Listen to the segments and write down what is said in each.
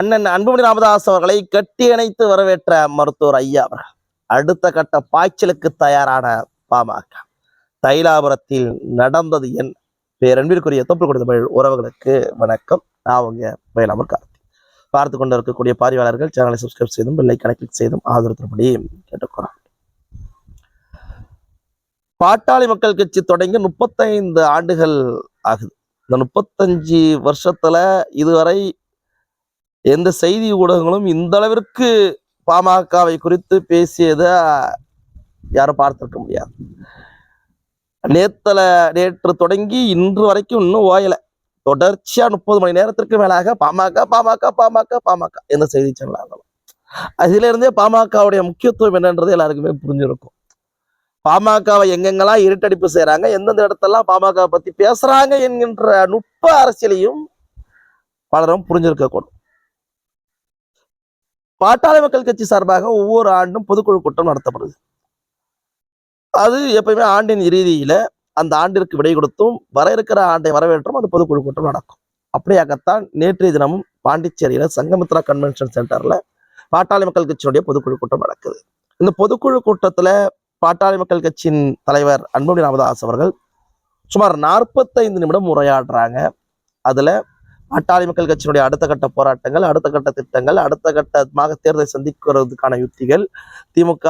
அண்ணன் அன்புமணி ராமதாஸ் அவர்களை கட்டி அணைத்து வரவேற்ற மருத்துவர் ஐயா அவர்கள். அடுத்த கட்ட பாய்ச்சலுக்கு தயாரான பாமக. தைலாபுரத்தில் நடந்தது என் பேரன்பிற்குரிய தொப்பு கொடுத்த உறவுகளுக்கு வணக்கம். நான் அவங்க வேளாமர் கார்த்தி. பார்த்து கொண்டு இருக்கக்கூடிய பார்வையாளர்கள் சேனலை சப்ஸ்கிரைப் செய்தும் பெல்லை கிளிக் செய்தும் ஆதரவுபடி கேட்டுக்கிறோம் பாட்டாளி மக்கள் கட்சி தொடங்கி முப்பத்தைந்து ஆண்டுகள் ஆகுது. இந்த முப்பத்தஞ்சு வருஷத்துல இதுவரை எந்த செய்தி ஊடகங்களும் இந்த அளவிற்கு பாமகவை குறித்து பேசியதை யாரும் பார்த்திருக்க முடியாது. நேத்தல நேற்று தொடங்கி இன்று வரைக்கும் இன்னும் ஓயலை. தொடர்ச்சியா முப்பது மணி நேரத்திற்கு மேலாக பாமக பாமக பாமக பாமக எந்த செய்தி சேனலாக இருந்தாலும். அதுல இருந்தே பாமகவுடைய முக்கியத்துவம் என்னன்றது எல்லாருக்குமே புரிஞ்சிருக்கும். பாமகவை எங்கெங்கெல்லாம் இருட்டடிப்பு செய்யறாங்க எந்தெந்த இடத்தெல்லாம் பாமக பத்தி பேசுறாங்க என்கின்ற நுட்ப அரசியலையும் பலரும் புரிஞ்சிருக்க கூடும் பாட்டாளி மக்கள் கட்சி சார்பாக ஒவ்வொரு ஆண்டும் பொதுக்குழு கூட்டம் நடத்தப்படுது. அது எப்பயுமே ஆண்டின் இறுதியில அந்த ஆண்டிற்கு விடை கொடுத்தும் வர இருக்கிற ஆண்டை வரவேற்றும் அந்த பொதுக்குழு கூட்டம் நடக்கும். அப்படியாகத்தான் நேற்றைய தினமும் பாண்டிச்சேரியில சங்கமித்ரா கன்வென்ஷன் சென்டர்ல பாட்டாளி மக்கள் கட்சியினுடைய பொதுக்குழு கூட்டம் நடக்குது. இந்த பொதுக்குழு கூட்டத்துல பாட்டாளி மக்கள் கட்சியின் தலைவர் அன்புமணி ராமதாஸ் அவர்கள் சுமார் நாற்பத்தைந்து நிமிடம் உரையாடுறாங்க. அதுல பாட்டாளி மக்கள் கட்சியினுடைய அடுத்த கட்ட போராட்டங்கள் அடுத்த கட்ட திட்டங்கள் அடுத்த கட்டமாக தேர்தலை சந்திக்கிறதுக்கான யுக்திகள் திமுக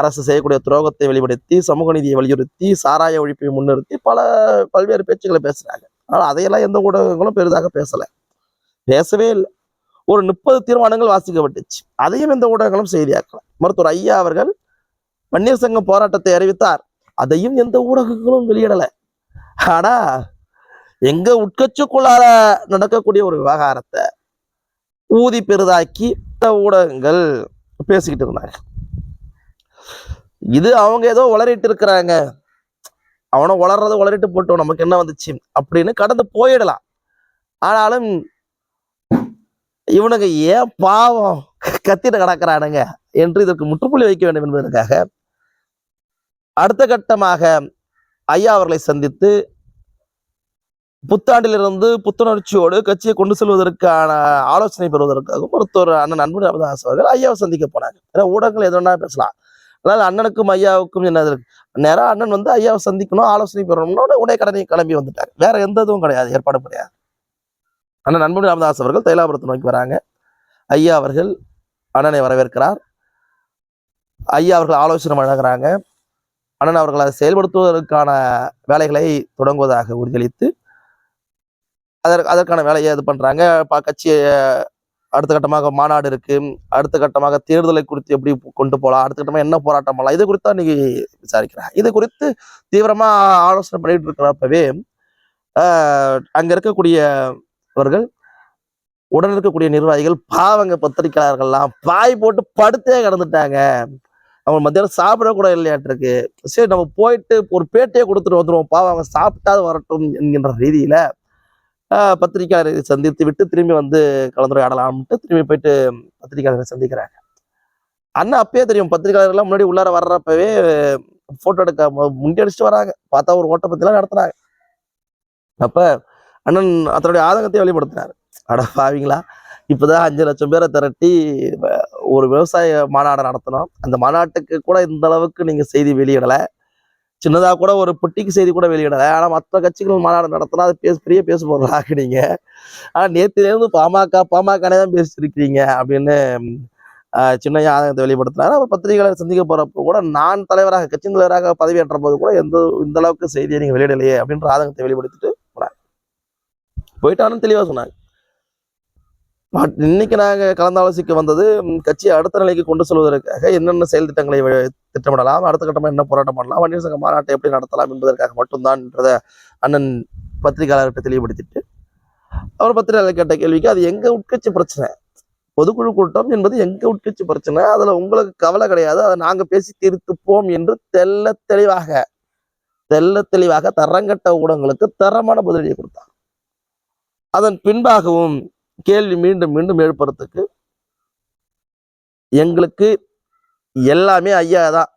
அரசு செய்யக்கூடிய துரோகத்தை வெளிப்படுத்தி சமூக நீதியை வலியுறுத்தி சாராய ஒழிப்பை முன்னிறுத்தி பல பல்வேறு பேச்சுக்களை பேசுறாங்க. ஆனால் அதையெல்லாம் எந்த ஊடகங்களும் பெரிதாக பேசலை. பேசவே இல்லை. ஒரு முப்பது தீர்மானங்கள் வாசிக்கப்பட்டுச்சு. அதையும் எந்த ஊடகங்களும் செய்தியாக்கல. மருத்துவர் ஐயா அவர்கள் வன்னியர் சங்கம் போராட்டத்தை அறிவித்தார். அதையும் எந்த ஊடகங்களும் வெளியிடலை. ஆனா எங்க உட்கட்சிக்குள்ளார நடக்கக்கூடிய ஒரு விவகாரத்தை ஊதி பெரிதாக்கி ஊடகங்கள் பேசிக்கிட்டு இருந்தாங்க. இது அவங்க ஏதோ உளறிட்டு இருக்கிறாங்க. அவனை உளறத உளறிட்டு போட்டோம் நமக்கு என்ன வந்துச்சு? அப்படின்னு கடந்து போயிடலாம். ஆனாலும் இவனுங்க ஏன் பாவம் கத்திட்டு கிடக்கிறானுங்க என்று இதற்கு முற்றுப்புள்ளி வைக்க வேண்டும் என்பதற்காக அடுத்த கட்டமாக ஐயா அவர்களை சந்தித்து புத்தாண்டிலிருந்து புத்துணர்ச்சியோடு கட்சியை கொண்டு செல்வதற்கான ஆலோசனை பெறுவதற்காக மருத்துவர் அண்ணன் அன்பு ராமதாஸ் அவர்கள் ஐயாவை சந்திக்க போனாங்க ஏன்னா ஊடகங்கள் எது பேசலாம். அதனால அண்ணனுக்கும் ஐயாவுக்கும் என்ன இருக்கு? நேராக அண்ணன் வந்து ஐயாவை சந்திக்கணும் ஆலோசனை பெறணும்னு உடைய கடனை கிளம்பி வந்துட்டாங்க வேற எந்த இதுவும் கிடையாது ஏற்பாடு கிடையாது. அண்ணன் அன்பு ராமதாஸ் அவர்கள் தைலாபுரத்தை நோக்கி வராங்க. ஐயா அவர்கள் அண்ணனை வரவேற்கிறார். ஐயா அவர்கள் ஆலோசனை வழங்குறாங்க. அண்ணன் அவர்கள் அதை செயல்படுத்துவதற்கான வேலைகளை தொடங்குவதாக உறுதியளித்து அதற்கு அதற்கான வேலையை இது பண்ணுறாங்க ப- கட்சி அடுத்த கட்டமாக மாநாடு இருக்கு. அடுத்த கட்டமாக தேர்தலை குறித்து எப்படி கொண்டு போகலாம் அடுத்த கட்டமாக என்ன போராட்டம் பண்ணலாம். இது குறித்து தான் இன்னைக்கு விசாரிக்கிறாங்க. இது குறித்து தீவிரமாக ஆலோசனை பண்ணிட்டு இருக்கிறப்பவே அங்கே இருக்கக்கூடிய இருக்கக்கூடியவர்கள் உடன் இருக்கக்கூடிய நிர்வாகிகள் பாவங்க பத்திரிக்கையாளர்கள்லாம் பாய் போட்டு படுத்தே கிடந்துட்டாங்க. அவங்க மத்தியானம் சாப்பிட கூட இல்லையாட்டிருக்கு சரி நம்ம போயிட்டு ஒரு பேட்டியை கொடுத்துட்டு வந்துடுவோம் பாவம் அவங்க சாப்பிட்டாது வரட்டும் என்கின்ற ரீதியில பத்திரிகையாளரை பத்திரிக்கையாளரை சந்தித்து விட்டு திரும்பி வந்து கலந்துரையாடலாம்ட்டு திரும்பி போயிட்டு பத்திரிகையாளரை சந்திக்கிறாங்க. அண்ணன் அப்பயே தெரியும் பத்திரிக்கையாளர்லாம் முன்னாடி உள்ளார வர்றப்பவே ஃபோட்டோ எடுக்க மு- முண்டி அடிச்சுட்டு வராங்க. பார்த்தா ஒரு ஓட்ட பத்திலாம் நடத்துனாங்க அப்போ அண்ணன் அதனுடைய ஆதங்கத்தை வெளிப்படுத்தினார். அட பாவீங்களா இப்போதான் அஞ்சு லட்சம் பேரை திரட்டி ஒரு விவசாய மாநாடு நடத்தினோம் அந்த மாநாட்டுக்கு கூட இந்த அளவுக்கு நீங்கள் செய்தி வெளியிடலை. சின்னதாக கூட ஒரு பொட்டிக்கு செய்தி கூட வெளியிடலை. ஆனால் மற்ற கட்சிகள் மாநாடு நடத்தினா அது பேச பெரிய பேச பொருளாக நீங்கள் ஆனால் நேற்றுலேருந்து பாமக பாமகனே தான் பேசிருக்கீங்க அப்படின்னு ஆஹ் சின்னையா ஆதங்கத்தை வெளிப்படுத்தினாரு. அவர் பத்திரிகையாளர் சந்திக்க போறப்போ கூட நான் தலைவராக கட்சியின் தலைவராக பதவியேற்ற போது கூட எந்த இந்த அளவுக்கு செய்தியை நீங்கள் வெளியிடலையே அப்படின்ற ஆதங்கத்தை வெளிப்படுத்திட்டு போனாங்க போயிட்டாலும் தெளிவாக சொன்னாங்க. இன்னைக்கு நாங்கள் கலந்தாலோசிக்க வந்தது கட்சியை அடுத்த நிலைக்கு கொண்டு செல்வதற்காக என்னென்ன செயல் திட்டங்களை திட்டமிடலாம் அடுத்த கட்டமாக என்ன போராட்டம் பண்ணலாம் வன்னியர் சங்க மாநாட்டை எப்படி நடத்தலாம் என்பதற்காக மட்டும்தான்ன்றத அண்ணன் பத்திரிகையாளர்கிட்ட தெளிவுபடுத்திட்டு அவர் பத்திரிகையாளர் கேட்ட கேள்விக்கு அது எங்கள் உட்கட்சி பிரச்சனை? பொதுக்குழு கூட்டம் என்பது எங்கள் உட்கட்சி பிரச்சனை? அதில் உங்களுக்கு கவலை கிடையாது அதை நாங்கள் பேசி தீர்த்துப்போம் என்று தெல்ல தெளிவாக தெல்ல தெளிவாக தரங்கட்ட ஊடகங்களுக்கு தரமான பதிலடியை கொடுத்தார். அதன் பின்பாகவும் கேள்வி மீண்டும் மீண்டும் எழுப்புறதுக்கு எங்களுக்கு எல்லாமே ஐயா தான்